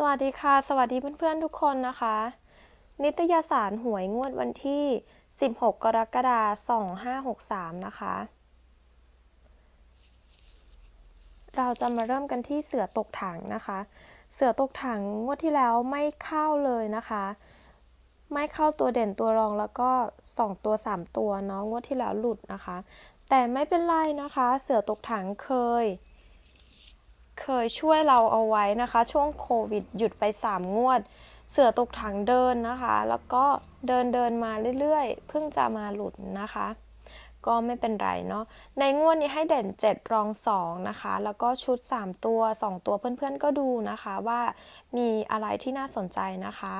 สวัสดีค่ะ สวัสดีเพื่อนๆทุกคนนะคะ นิตยสารหวยงวดวันที่ 16 กรกฎาคม 2563 นะคะ เราจะมาเริ่มกันที่เสือตกถังนะคะ เสือตกถังงวดที่แล้วไม่เข้าเลยนะคะ ไม่เข้าตัวเด่นตัวรองแล้วก็ 2 ตัว 3 ตัวเนาะงวดที่แล้วหลุดนะคะ แต่ไม่เป็นไรนะคะ เสือตกถังเคย เคยช่วยเราเอาไว้นะคะ ช่วงโควิดหยุดไป 3 งวด เสือตกถังเดินนะคะ แล้วก็เดินเดินมาเรื่อยๆ เพิ่งจะมาหลุดนะคะ ก็ไม่เป็นไรเนาะในงวดนี้ให้เด่น 7 รอง 2 นะคะ แล้วก็ชุด 3 ตัว 2 ตัวเพื่อนๆก็ดูนะคะว่ามีอะไรที่น่าสนใจนะคะ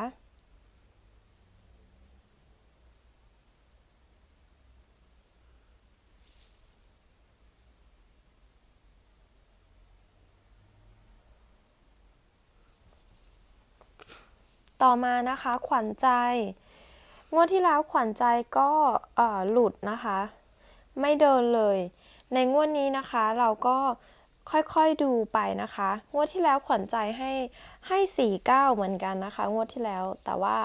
ต่อมานะคะขวัญใจ งวดที่แล้วขวัญใจก็หลุดนะคะ ไม่เดินเลย ในงวดนี้นะคะเราก็ค่อยๆดูไปนะคะ งวดที่แล้วขวัญใจให้ให้สี่เก้าเหมือนกันนะคะ งวดที่แล้วแต่ว่า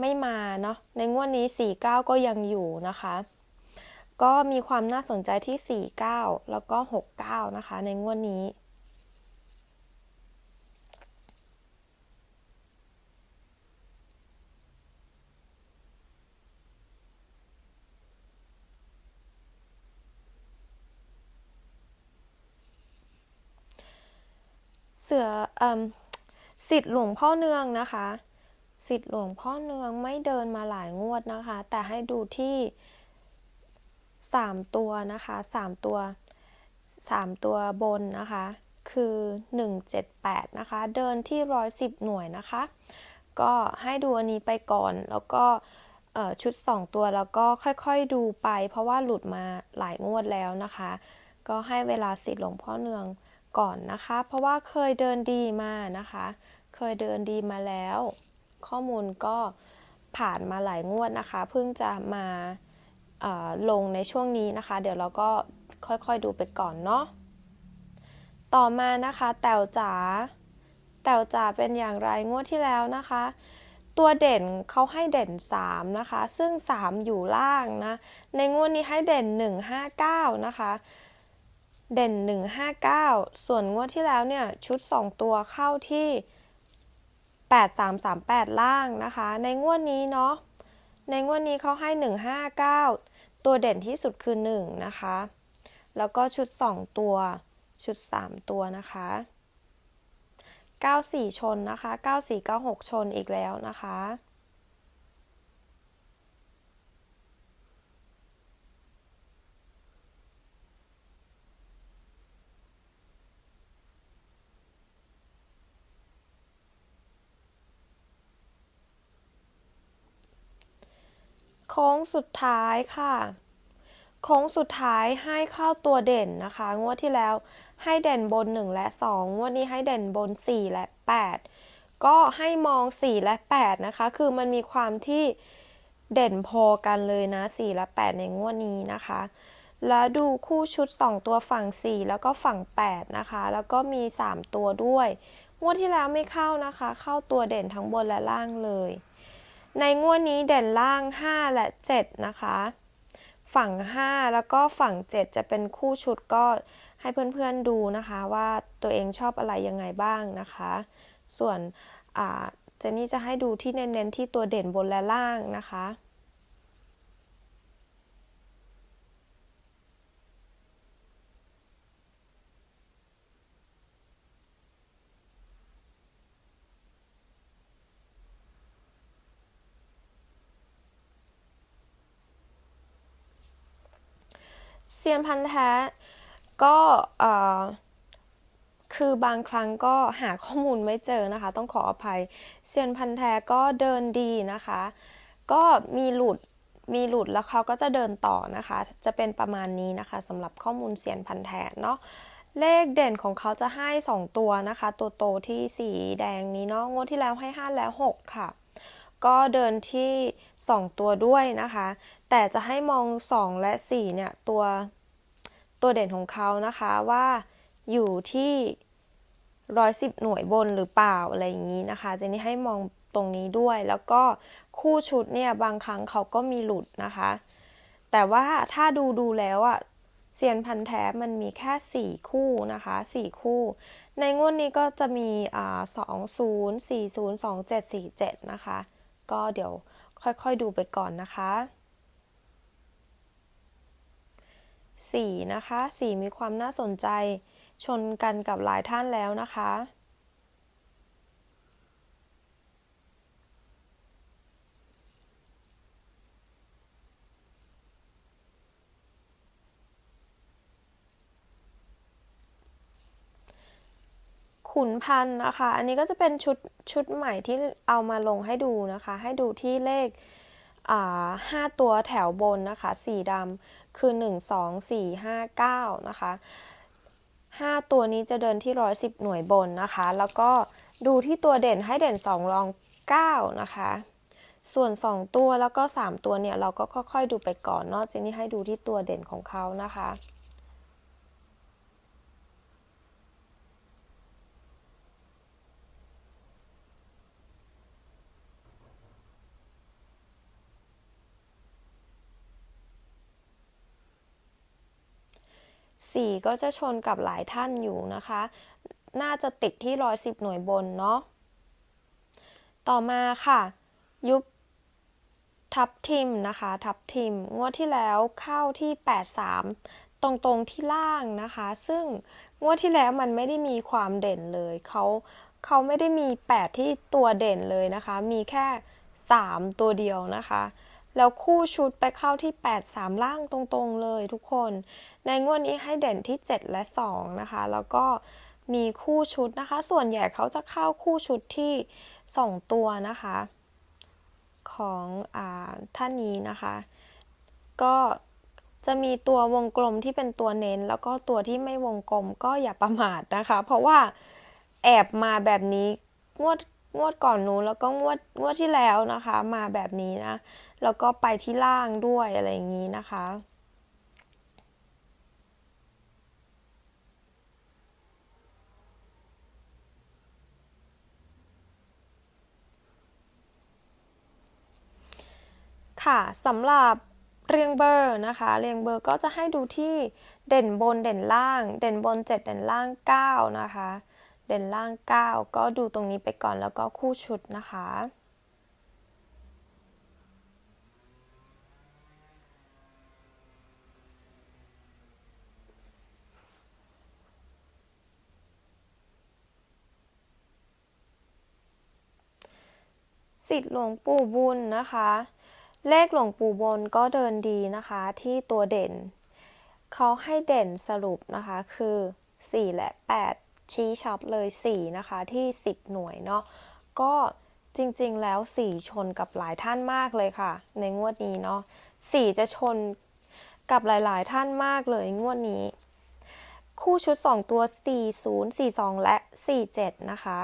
ไม่มาเนาะในงวดนี้สี่เก้าก็ยังอยู่นะคะ ก็มีความน่าสนใจที่สี่เก้าแล้วก็หกเก้านะคะ ในงวดนี้ สืออสิทธิ์หลวงพ่อเนืองนะคะ สิทธิ์หลวงพ่อเนืองไม่เดินมาหลายงวดนะคะ แต่ให้ดูที่สามตัวนะคะสามตัวสามตัวบนนะคะ คือ 178 นะคะ เดินที่ 110 หน่วยนะคะ ก็ให้ดูอันนี้ไปก่อนแล้วก็ชุด 2 ตัวแล้วก็ค่อยๆดูไป เพราะว่าหลุดมาหลายงวดแล้วนะคะ ก็ให้เวลาสิทธิ์หลวงพ่อเนือง ก่อนนะคะ เพราะว่าเคยเดินดีมานะคะ เคยเดินดีมาแล้ว ข้อมูลก็ผ่านมาหลายงวดนะคะ เพิ่งจะมาลงในช่วงนี้นะคะ เดี๋ยวเราก็ค่อยๆดูไปก่อนเนาะต่อมานะคะแตวจ๋าแตวจ๋าเป็นอย่างไรงวดที่แล้วนะคะ ตัวเด่นเขาให้เด่น 3 นะคะ ซึ่ง 3 อยู่ล่างนะ ในงวดนี้ให้เด่น 159 นะคะ เด่น 159 ส่วนงวดที่แล้วเนี่ยชุด 2 ตัวเข้าที่ 8338 ล่างนะคะ ในงวดนี้เนาะ ในงวดนี้เขาให้ 159 ตัวเด่นที่สุดคือ 1 นะคะ แล้วก็ชุด 2 ตัว ชุด 3 ตัวนะคะ 94 ชนนะคะ 9496 ชนอีกแล้วนะคะ ค้งสุดท้ายค่ะโค้งสุดท้ายให้เข้าตัวเด่นนะคะ งวดที่แล้วให้เด่นบน 1 และ 2 งวดนี้ให้เด่นบน 4 และ 8 ก็ให้มอง 4 และ 8 นะคะ คือมันมีความที่เด่นพอกันเลยนะ 4 และ 8 ในงวดนี้นะคะ แล้วดูคู่ชุด 2 ตัวฝั่ง 4 แล้วก็ฝั่ง 8 นะคะ แล้วก็มี 3 ตัวด้วย งวดที่แล้วไม่เข้านะคะ เข้าตัวเด่นทั้งบนและล่างเลย ในงวดนี้เด่นล่าง 5 และ 7 นะคะ ฝั่ง 5 แล้วก็ฝั่ง 7 จะเป็นคู่ชุดก็ให้เพื่อนๆดูนะคะว่าตัวเองชอบอะไรยังไงบ้างนะคะ ส่วนเจนนี่จะให้ดูที่เน้นๆที่ตัวเด่นบนและล่างนะคะ เซียนพันธ์แท้ก็คือบางครั้งก็หาข้อมูลไม่เจอนะคะ ต้องขออภัยเซียนพันธ์แท้ก็เดินดีนะคะ ก็มีหลุดมีหลุดแล้วเขาก็จะเดินต่อนะคะ จะเป็นประมาณนี้นะคะสำหรับข้อมูลเซียนพันธ์แท้เนาะเลขเด่นของเขาจะให้ 2 ตัวนะคะ ตัวโตที่สีแดงนี้เนาะงวดที่แล้วให้ 5 แล้ว 6 ค่ะ ก็เดินที่ 2 ตัวด้วยนะคะ แต่จะให้มอง 2 และ 4 เนี่ย ตัวตัวเด่นของเขานะคะว่าอยู่ที่ร้อยสิบหน่วยบนหรือเปล่าอะไรอย่างนี้นะคะ เจนนี่ให้มองตรงนี้ด้วย แล้วก็คู่ชุดเนี่ยบางครั้งเขาก็มีหลุดนะคะ แต่ว่าถ้าดูดูแล้วอะเซียนพันแท้มันมีแค่ 4 คู่นะคะ 4 คู่ ในงวดนี้ก็จะมีอ่า20 40 27 47นะคะ ก็เดี๋ยวค่อยๆดูไปก่อนนะคะ 4 นะคะ 4 มีความน่าสนใจชนกันกับหลายท่านแล้วนะคะ ขุนพันธ์นะคะ อันนี้ก็จะเป็นชุดชุดใหม่ที่เอามาลงให้ดูนะคะ ให้ดูที่เลข ห้าตัวแถวบนนะคะ สีดำคือ 1 2 4 5 9 นะคะ 5 ตัวนี้จะเดินที่ 110 หน่วยบนนะคะ แล้วก็ดูที่ตัวเด่นให้เด่น 2 รอง 9 นะคะ ส่วน 2 ตัวแล้วก็ 3 ตัวเนี่ย เราก็ค่อยๆดูไปก่อนเนาะเจนนี่ให้ดูที่ตัวเด่นของเขานะคะ สี่ก็จะชนกับหลายท่านอยู่นะคะ น่าจะติดที่ร้อยสิบหน่วยบนเนาะ ต่อมาค่ะ ยุบทับทิมนะคะ ทับทิม งวดที่แล้วเข้าที่ 83 ตรงๆที่ล่างนะคะ ซึ่งงวดที่แล้วมันไม่ได้มีความเด่นเลย เขาเขาไม่ได้มี 8 ที่ตัวเด่นเลยนะคะ มีแค่ 3 ตัวเดียวนะคะ แล้วคู่ชุดไปเข้าที่ 8 3 ล่างตรงๆเลยทุกคน ในงวดนี้ให้เด่นที่ 7 และ 2 นะคะ แล้วก็มีคู่ชุดนะคะ ส่วนใหญ่เขาจะเข้าคู่ชุดที่ 2 ตัวนะคะ ของอท่านนี้นะคะ ก็จะมีตัววงกลมที่เป็นตัวเน้น แล้วก็ตัวที่ไม่วงกลมก็อย่าประมาทนะคะ เพราะว่าแอบมาแบบนี้งวดงวดก่อนนู้นแล้วก็งวดงวดที่แล้วนะคะ มาแบบนี้นะ แล้วก็ไปที่ล่างด้วยอะไรอย่างนี้นะคะ ค่ะสำหรับเรียงเบอร์นะคะเรียงเบอร์ก็จะให้ดูที่เด่นบนเด่นล่าง เด่นบน 7 เด่นล่าง 9 นะคะ เด่นล่าง 9 ก็ดูตรงนี้ไปก่อนแล้วก็คู่ชุดนะคะ สิทธิ์หลวงปู่บุญนะคะ เลขหลวงปู่บนก็เดินดีนะคะที่ตัวเด่น เขาให้เด่นสรุปนะคะคือ 4 และ 8 ชี้ชัดเลย 4 นะคะที่ 10 หน่วยเนาะก็จริงๆแล้ว 4 ชนกับหลายท่านมากเลยค่ะ ในงวดนี้เนาะ4 จะชนกับหลายๆ ท่านมากเลยงวดนี้ คู่ชุด 2 ตัว 40 42 และ 47 นะคะ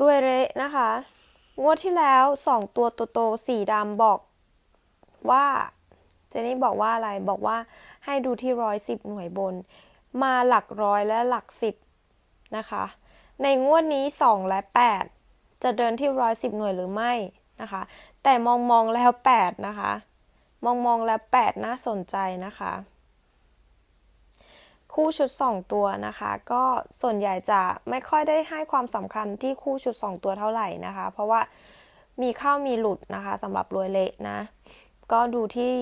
รวยเละนะคะ งวดที่แล้วสองตัวโตๆสีดำบอกว่าเจนี่บอกว่าอะไรบอกว่าให้ดูที่ร้อยสิบหน่วยบน มาหลักร้อยและหลักสิบนะคะ ในงวดนี้สองและแปดจะเดินที่ร้อยสิบหน่วยหรือไม่นะคะ แต่มองมองแล้วแปดนะคะ มองมองแล้วแปดน่าสนใจนะคะ คู่ชุด 2 ตัวนะคะ ก็ส่วนใหญ่จะไม่ค่อยได้ให้ความสำคัญที่คู่ชุด 2 ตัวเท่าไหร่นะคะ เพราะว่ามีเข้ามีหลุดนะคะสำหรับรวยเละนะ ก็ดูที่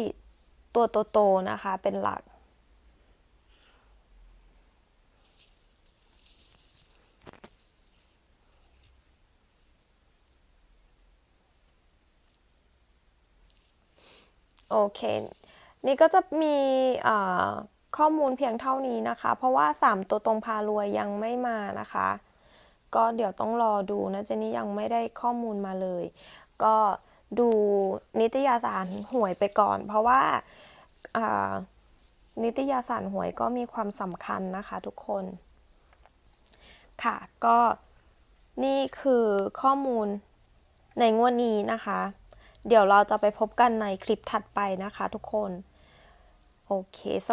ตัวโตๆนะคะเป็นหลัก โอเค นี่ก็จะมี ข้อมูลเพียงเท่านี้นะคะ เพราะว่า 3 ตัวตรงพารวยยังไม่มานะคะ ก็เดี๋ยวต้องรอดูนะเจนี่ยังไม่ได้ข้อมูลมาเลย ก็ดูนิตยสารหวยไปก่อน เพราะว่านิตยสารหวยก็มีความสำคัญนะคะทุกคน ค่ะก็นี่คือข้อมูลในงวดนี้นะคะ เดี๋ยวเราจะไปพบกันในคลิปถัดไปนะคะทุกคน โอเค